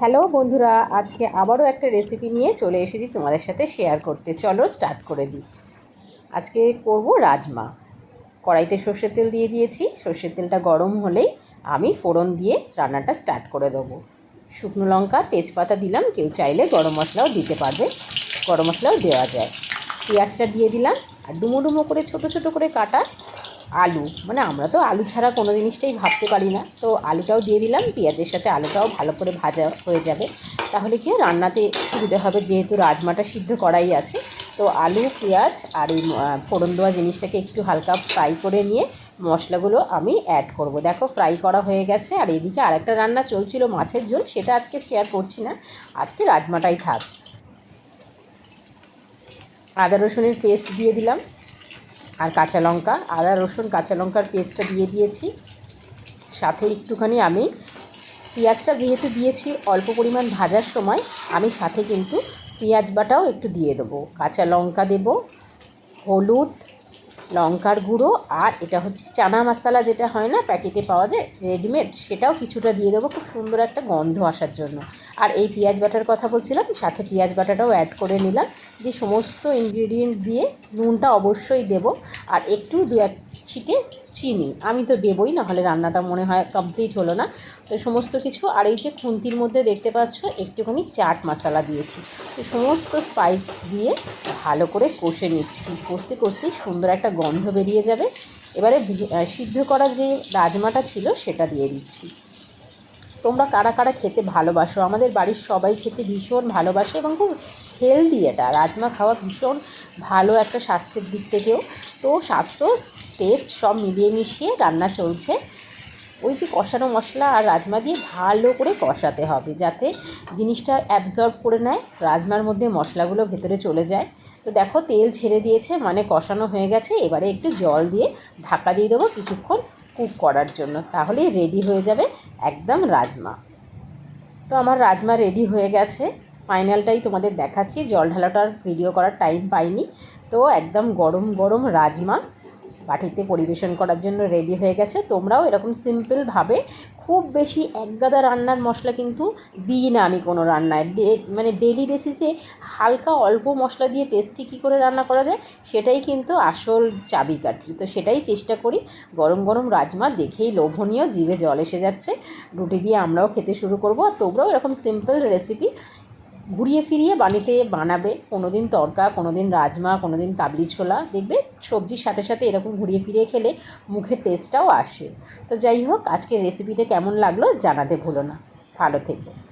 Hello বন্ধুরা, আজকে আবারও একটা রেসিপি নিয়ে চলে এসেছি তোমাদের সাথে শেয়ার করতে। চলো স্টার্ট করে দিই। আজকে করব রাজমা। কড়াইতে সর্ষের তেল দিয়ে দিয়েছি। সর্ষের তেলটা গরম হলেই আমি ফোড়ন দিয়ে রান্নাটা স্টার্ট করে দেবো। শুকনো লঙ্কা, তেজপাতা দিলাম। কেউ চাইলে গরম মশলাও দিতে পারবে। গরম মশলাও দেওয়া যায়। পেঁয়াজটা দিয়ে দিলাম। আর ডুমো ডুমো করে ছোট ছোট করে কাটা। আলু। মানে আমরা তো আলু ছাড়া কোনো জিনিসটাই ভাবতে পারি না। তো আলুটাও দিয়ে দিলাম, পেঁয়াজের সাথে আলুটাও ভালো করে ভাজা হয়ে যাবে। তাহলে কি রান্নাতে সুবিধা হবে, যেহেতু রাজমাটা সিদ্ধ করাই আছে। তো আলু, পেঁয়াজ আর এই ফোড়ন দেওয়া জিনিসটাকে একটু হালকা ফ্রাই করে নিয়ে মশলাগুলো আমি অ্যাড করব। দেখো ফ্রাই করা হয়ে গেছে, আর এদিকে আরেকটা রান্না চলছিল মাছের ঝোল, সেটা আজকে শেয়ার করছি না। আজকে রাজমাটাই থাক। আদা রসুনের পেস্ট দিয়ে দিলাম। আর কাঁচা লঙ্কা, আদা, রসুন, কাঁচা লঙ্কার পেস্টটা দিয়ে দিয়েছি। সাথে একটুখানি আমি পেঁয়াজটা যেহেতু দিয়েছি অল্প পরিমাণ ভাজার সময়, আমি সাথে কিন্তু পেঁয়াজ বাটাও একটু দিয়ে দেবো। কাঁচা লঙ্কা দেবো, হলুদ, লঙ্কার গুঁড়ো, আর এটা হচ্ছে চানা মশলা যেটা হয় না, প্যাকেটে পাওয়া যায়, রেডিমেড, সেটাও কিছুটা দিয়ে দেবো। খুব সুন্দর একটা গন্ধ আসার জন্য। আর এই পেঁয়াজ বাটার কথা বলছিলাম, সাথে পেঁয়াজ বাটাটাও অ্যাড করে নিলাম। যে সমস্ত ইনগ্রিডিয়েন্ট দিয়ে নুনটা অবশ্যই দেব, আর একটু দু এক ছিটে চিনি। আমি তো দেবই না হলে রান্নাটা মনে হয় কমপ্লিট হলো না। তো সমস্ত কিছু, আর এই যে খুন্তির মধ্যে দেখতে পাচ্ছ, একটুখানি চাট মশলা দিয়েছি। তো সমস্ত স্পাইস দিয়ে ভালো করে কষে নিচ্ছি। কষতে কষতে সুন্দর একটা গন্ধ বেরিয়ে যাবে। এবারে সিদ্ধ করা যে রাজমাটা ছিল, সেটা দিয়ে দিচ্ছি। তোমরা কারা কারা খেতে ভালোবাসো? আমাদের বাড়ির সবাই খেতে ভীষণ ভালোবাসে এবং খুব হেলদি এটা। রাজমা খাওয়া ভীষণ ভালো একটা স্বাস্থ্যের দিক থেকেও। তো স্বাস্থ্য টেস্ট সব মিলিয়ে মিশিয়ে রান্না চলছে। ওই যে কষানো মশলা আর রাজমা দিয়ে ভালো করে কষাতে হবে যাতে জিনিসটা অ্যাবজর্ব করে নেয়, রাজমার মধ্যে মশলাগুলো ভেতরে চলে যায়। তো দেখো তেল ছেড়ে দিয়েছে মানে কষানো হয়ে গেছে। এবারে একটু জল দিয়ে ঢাকা দিয়ে দেবো কিছুক্ষণ কুক করার জন্য। তাহলেই রেডি হয়ে যাবে। একদম রাজমা। তো আমার রাজমা রেডি হয়ে গেছে। ফাইনালটাই তোমাদের দেখাচ্ছি। জল ঢালাটার ভিডিও করার টাইম পাইনি। তো একদম গরম গরম রাজমা। বাটিতে পরিবেশন করার জন্য রেডি হয়ে গেছে। তোমরাও এরকম সিম্পলভাবে খুব বেশি একগাদা রান্নার মশলা কিন্তু দিই না আমি কোনো রান্নায়। মানে ডেলি বেসিসে হালকা অল্প মশলা দিয়ে টেস্টি কী করে রান্না করা যায়, সেটাই কিন্তু আসল চাবিকাঠি। তো সেটাই চেষ্টা করি। গরম গরম রাজমা দেখেই লোভনীয়, জিভে জল এসে যাচ্ছে। রুটি দিয়ে আমরাও খেতে শুরু করব। আর তোমরাও এরকম সিম্পল রেসিপি ঘুরিয়ে ফিরিয়ে বাড়িতে বানাবে। কোনো দিন তরকা কোনো দিন রাজমা কোনো দিন কাবলি ছোলা। দেখবে সবজির সাথে সাথে এরকম ঘুরিয়ে ফিরিয়ে খেলে মুখের টেস্টটাও আসে। তো যাই হোক, আজকের রেসিপিটা কেমন লাগল জানাতে ভুলো না। ভালো থেকো।